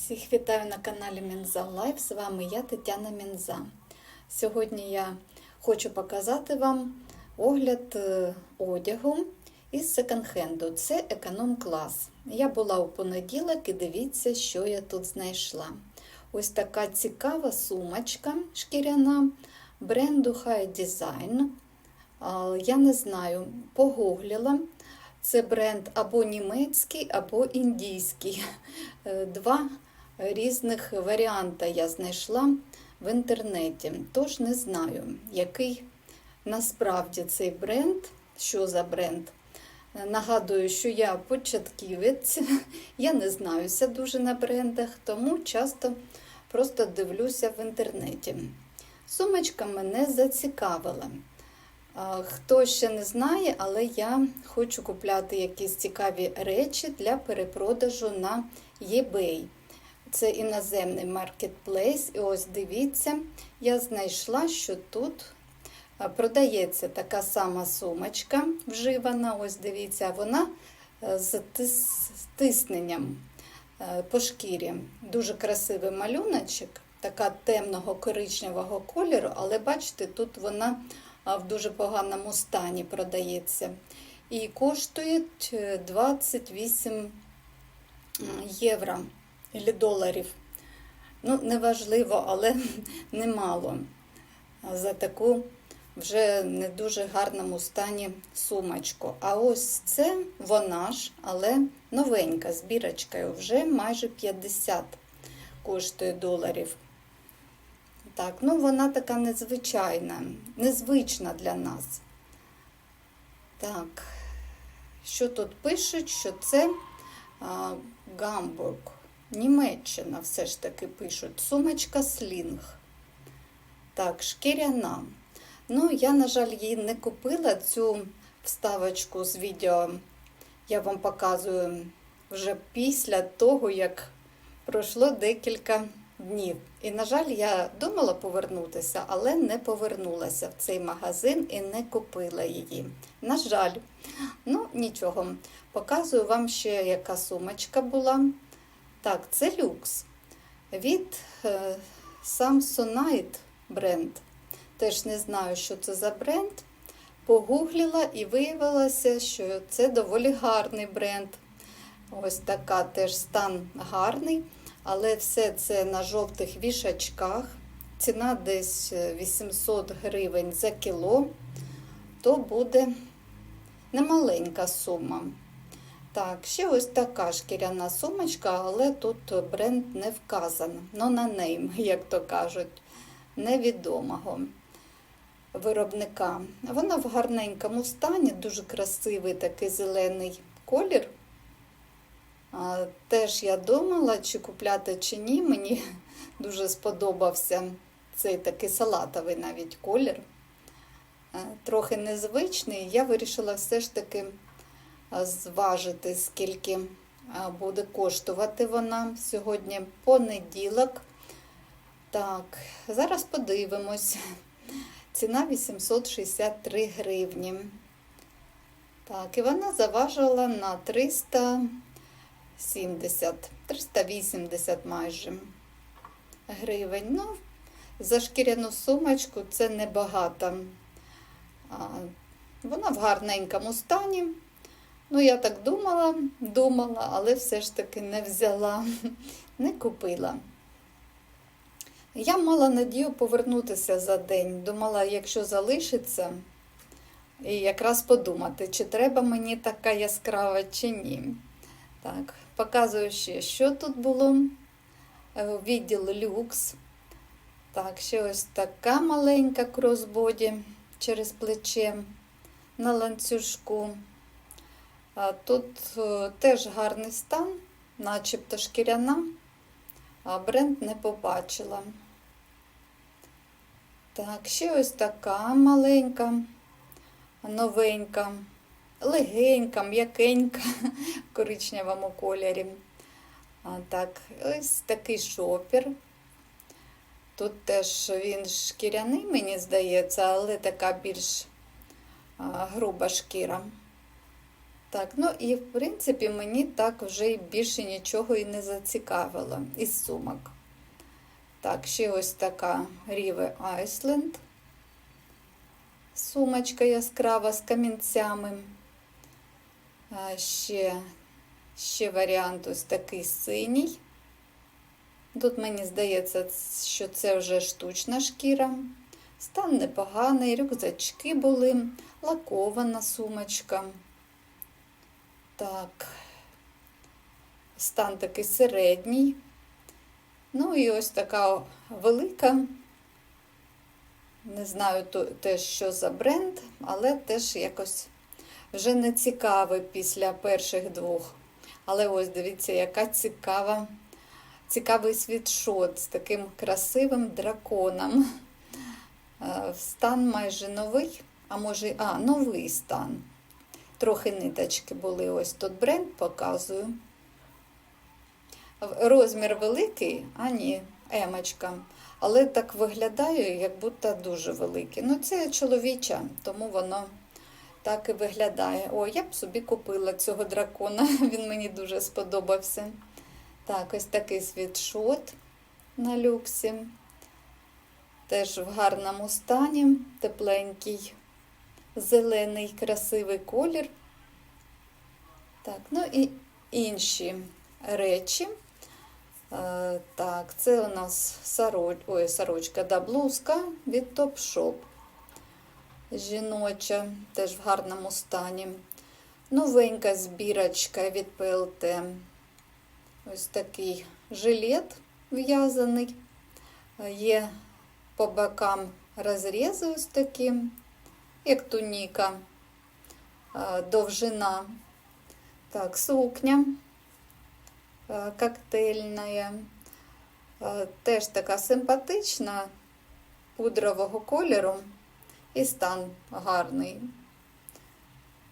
Всіх вітаю на каналі Мінза Лайф. З вами я, Тетяна Мінза. Сьогодні я хочу показати вам огляд е, одягу із секонд-хенду. Це економ-клас. Я була у понеділок і дивіться, що я тут знайшла. Ось така цікава сумочка шкіряна бренду High Design. Я не знаю, погуглила. Це бренд або німецький, або індійський. Е, Два різних варіанти я знайшла в інтернеті. Тож не знаю, який насправді цей бренд, що за бренд. Нагадую, що я початківець, я не знаюся дуже на брендах, тому часто просто дивлюся в інтернеті. Сумочка мене зацікавила. Хто ще не знає, але я хочу купляти якісь цікаві речі для перепродажу на eBay. Це іноземний маркетплейс. І ось дивіться, я знайшла, що тут продається така сама сумочка вживана. Ось дивіться, вона е, з тис- тисненням е, по шкірі. Дуже красивий малюночок, така темного коричневого кольору, але бачите, тут вона в дуже поганому стані продається. І коштує е, 28 євро або доларів. Ну, неважливо, але немало за таку вже не дуже гарному стані сумочку. А ось це вона ж, але новенька з бірочкою, вже майже 50 коштує доларів. Так, ну вона така незвичайна, незвична для нас. Так, що тут пишуть, що це а, Гамбург, Німеччина все ж таки пишуть. Сумочка слінг. Так, шкіряна. Ну, я, на жаль, її не купила цю вставочку з відео. Я вам показую вже після того, як пройшло декілька днів. І, на жаль, я думала повернутися, але не повернулася в цей магазин і не купила її. На жаль, ну нічого. Показую вам ще, яка сумочка була. Так, це люкс від е, Samsonite бренд. Теж не знаю, що це за бренд. Погуглила і виявилося, що це доволі гарний бренд. Ось така теж стан гарний, але все це на жовтих вішачках. Ціна десь 800 гривень за кіло, то буде немаленька сума. Так, ще ось така шкіряна сумочка, але тут бренд не вказано. Ну, на нейм, як то кажуть, невідомого виробника. Вона в гарненькому стані, дуже красивий такий зелений колір. Теж я думала, чи купляти, чи ні. Мені дуже сподобався цей такий салатовий навіть колір. Е, Трохи незвичний. Я вирішила все ж таки зважити, скільки буде коштувати вона сьогодні понеділок. Так, зараз подивимось. Ціна 863 гривні. Так, і вона заважила на 370, 380 майже гривень. Ну, за шкіряну сумочку це небагато. Вона в гарненькому стані. Ну, я так думала, думала, але все ж таки не взяла, не купила. Я мала надію повернутися за день. Думала, якщо залишиться, і якраз подумати, чи треба мені така яскрава, чи ні. Так, показую ще, що тут було. Е, Відділ люкс. Так, ще ось така маленька кросбоді через плече на ланцюжку. Тут е, теж гарний стан, начебто шкіряна, а бренд не побачила. Так, ще ось така маленька, новенька, легенька, м'якенька в коричневому кольорі. Так, ось такий шопер. Тут теж він шкіряний, мені здається, але така більш груба шкіра. Так, ну і в принципі мені так вже більше нічого і не зацікавило із сумок. Так, ще ось така Rive Iceland. Сумочка яскрава з камінцями. Ще, ще варіант ось такий синій. Тут мені здається, що це вже штучна шкіра. Стан непоганий, рюкзачки були, лакована сумочка. Так, стан такий середній. Ну і ось така велика. Не знаю теж, що за бренд, але теж якось вже не цікавий після перших двох. Але ось дивіться, яка цікава, цікавий світшот з таким красивим драконом. Стан майже новий, а може, а, новий стан. Трохи ниточки були. Ось тут бренд показую. Розмір великий, а ні, емочка. Але так виглядає, як будто дуже великий. Ну, це чоловіча, тому воно так і виглядає. О, я б собі купила цього дракона, він мені дуже сподобався. Так, ось такий світшот на люксі. Теж в гарному стані, тепленький, зелений, красивий колір. Так, ну і інші речі. Е, так, це у нас сороч... Ой, сорочка, да, блузка від Topshop. Жіноча, теж в гарному стані. Новенька збірочка від ПЛТ. Ось такий жилет в'язаний. Є по бокам розрізи ось такі, як туніка, довжина. Так, сукня коктейльна, теж така симпатична, пудрового кольору і стан гарний.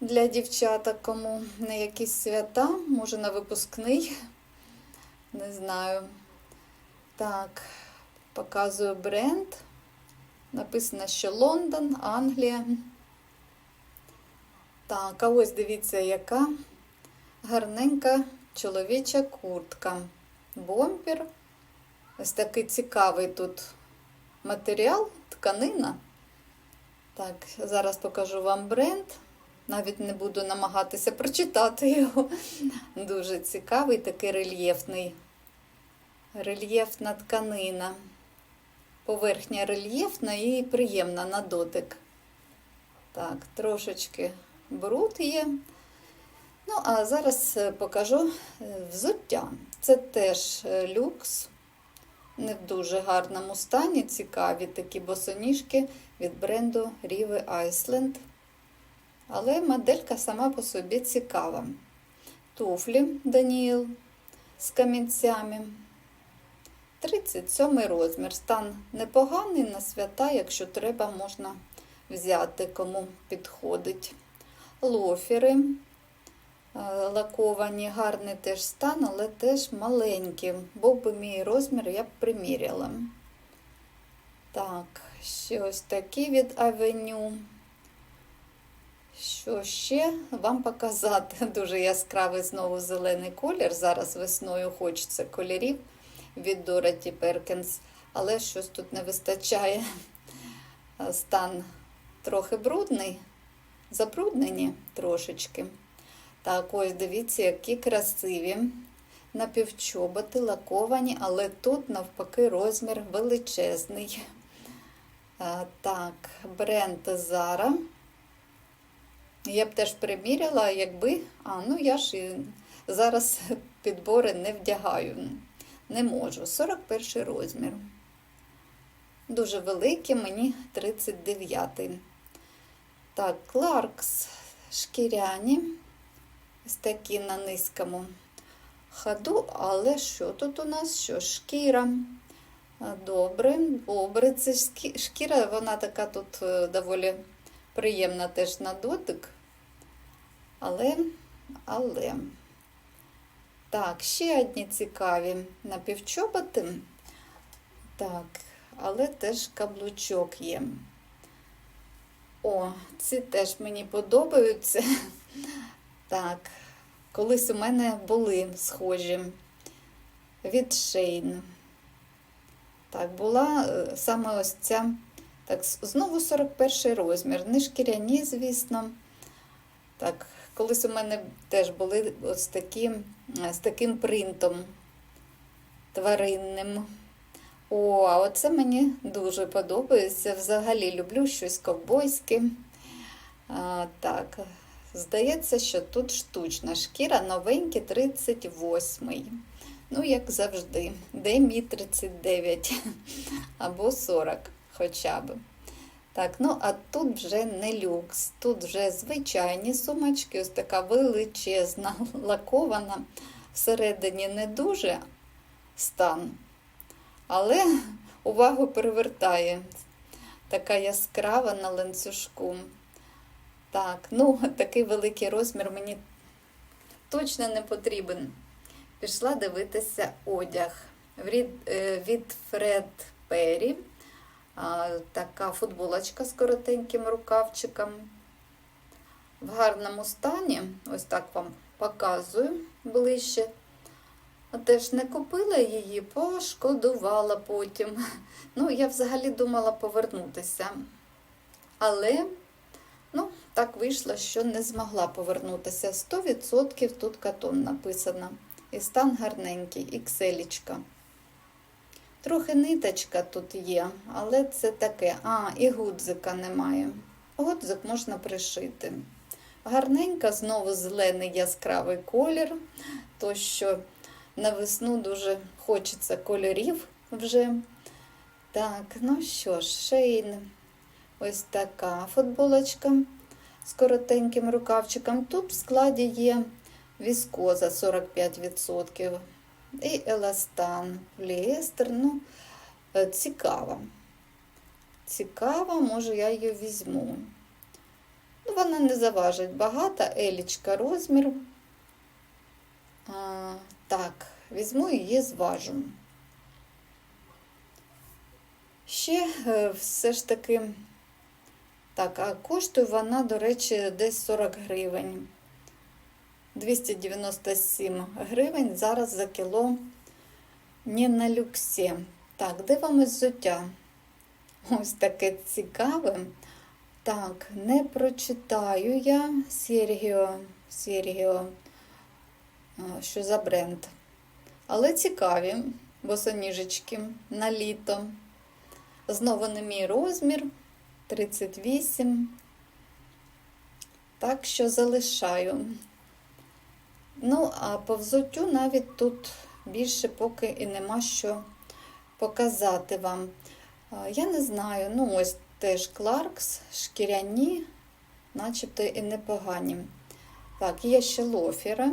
Для дівчаток, кому на якісь свята, може на випускний, не знаю. Так, показую бренд. Написано, що Лондон, Англія. Так, а ось дивіться, яка гарненька чоловіча куртка. Бомпер. Ось такий цікавий тут матеріал, тканина. Так, зараз покажу вам бренд. Навіть не буду намагатися прочитати його. Дуже цікавий, такий рельєфний. Рельєфна тканина. Поверхня рельєфна і приємна на дотик. Так, трошечки бруд є. Ну, а зараз покажу взуття. Це теж люкс, не в дуже гарному стані. Цікаві такі босоніжки від бренду Rive Iceland. Але моделька сама по собі цікава. Туфлі Даніел з камінцями. 37 розмір. Стан непоганий на свята, якщо треба, можна взяти, кому підходить. Лофери лаковані, гарний теж стан, але теж маленькі. Був би мій розмір, я б приміряла. Так, ще ось такі від авеню. Що ще вам показати? Дуже яскравий знову зелений колір. Зараз весною хочеться кольорів від Дороті Перкінс, але щось тут не вистачає. Стан трохи брудний, забруднені трошечки. Так, ось дивіться, які красиві напівчоботи, лаковані, але тут, навпаки, розмір величезний. Так, бренд Zara. Я б теж приміряла, якби. А, ну я ж і зараз підбори не вдягаю. Не можу. 41 розмір. Дуже великий, мені 39. Так, Кларкс шкіряні. Ось такі на низькому ходу, але що тут у нас? Що шкіра? Добре, добре. Це шкіра, вона така тут е, доволі приємна теж на дотик. Але, але. Так, ще одні цікаві напівчоботи. Так, але теж каблучок є. О, ці теж мені подобаються. Так, колись у мене були схожі від Шейн. Так, була е, саме ось ця, так, знову 41 розмір. Не шкіряні, звісно. Так, колись у мене теж були ось такі, е, з таким принтом тваринним. О, а оце мені дуже подобається. Взагалі люблю щось ковбойське. А, так, здається, що тут штучна шкіра, новенький 38-й. Ну, як завжди, де мій 39 або 40 хоча б. Так, ну а тут вже не люкс, тут вже звичайні сумочки, ось така величезна, лакована. Всередині не дуже стан, але увагу привертає. Така яскрава на ланцюжку. Так, ну такий великий розмір мені точно не потрібен. Пішла дивитися одяг від, е, від Фред Перрі. Така футболочка з коротеньким рукавчиком. В гарному стані, ось так вам показую ближче. Теж не купила її, пошкодувала потім. Ну, я взагалі думала повернутися. Але, ну, так вийшло, що не змогла повернутися. 100% тут катон написано. І стан гарненький, ікселічка. Трохи ниточка тут є, але це таке. А, і гудзика немає. Гудзик можна пришити. Гарненька, знову зелений яскравий колір, то що на весну дуже хочеться кольорів вже. Так, ну що ж, шейн. Ось така футболочка з коротеньким рукавчиком. Тут в складі є віскоза 45%. І еластан, поліестер. Ну, е, цікава. Цікава, може, я її візьму. Ну, вона не заважить багато, елічка розмір. А, так, візьму її зважу. Ще е, все ж таки, так, а коштує вона, до речі, десь 40 гривень. 297 гривень зараз за кіло не на люксі. Так, дивимось взуття. Ось таке цікаве. Так, не прочитаю я Сергіо, Сергіо, що за бренд. Але цікаві босоніжечки на літо. Знову не мій розмір 38. Так що залишаю. Ну, а по взуттю навіть тут більше поки і нема що показати вам. Я не знаю, ну ось теж Кларкс, шкіряні, начебто і непогані. Так, є ще лофери.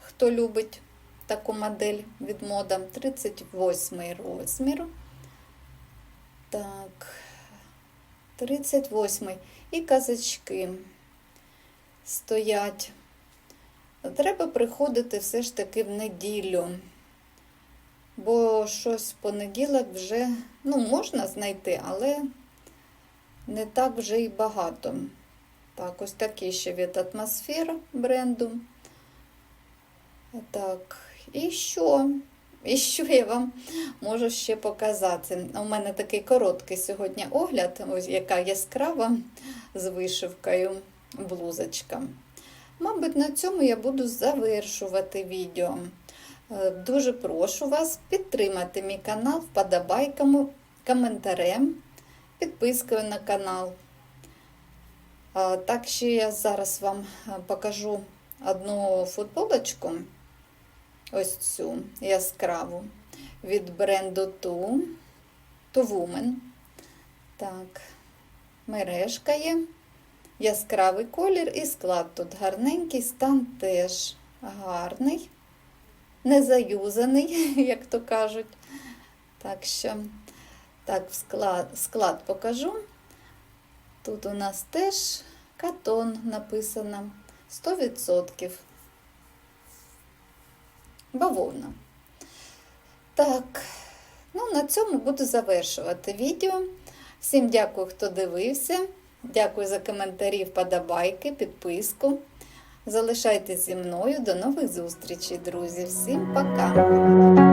Хто любить таку модель від мода, 38 розмір. Так, 38 і казачки стоять. Треба приходити все ж таки в неділю, бо щось в понеділок вже ну, можна знайти, але не так вже і багато. Так, ось такі ще від атмосфер бренду. Так, і що? І що я вам можу ще показати? У мене такий короткий сьогодні огляд, ось яка яскрава з вишивкою блузочка. Мабуть, на цьому я буду завершувати відео. Е, Дуже прошу вас підтримати мій канал вподобайками, коментарем, підпискою на канал. Так що я зараз вам е, покажу одну футболочку, ось цю яскраву, від бренду Ту, Too Woman. Так, мережка є. Яскравий колір і склад тут гарненький, стан теж гарний, не заюзаний, як то кажуть. Так що, так, склад, склад покажу. Тут у нас теж катон написано 100%. Бавовна. Так, ну на цьому буду завершувати відео. Всім дякую, хто дивився. Дякую за коментарі, вподобайки, підписку. Залишайтесь зі мною. До нових зустрічей, друзі. Всім пока!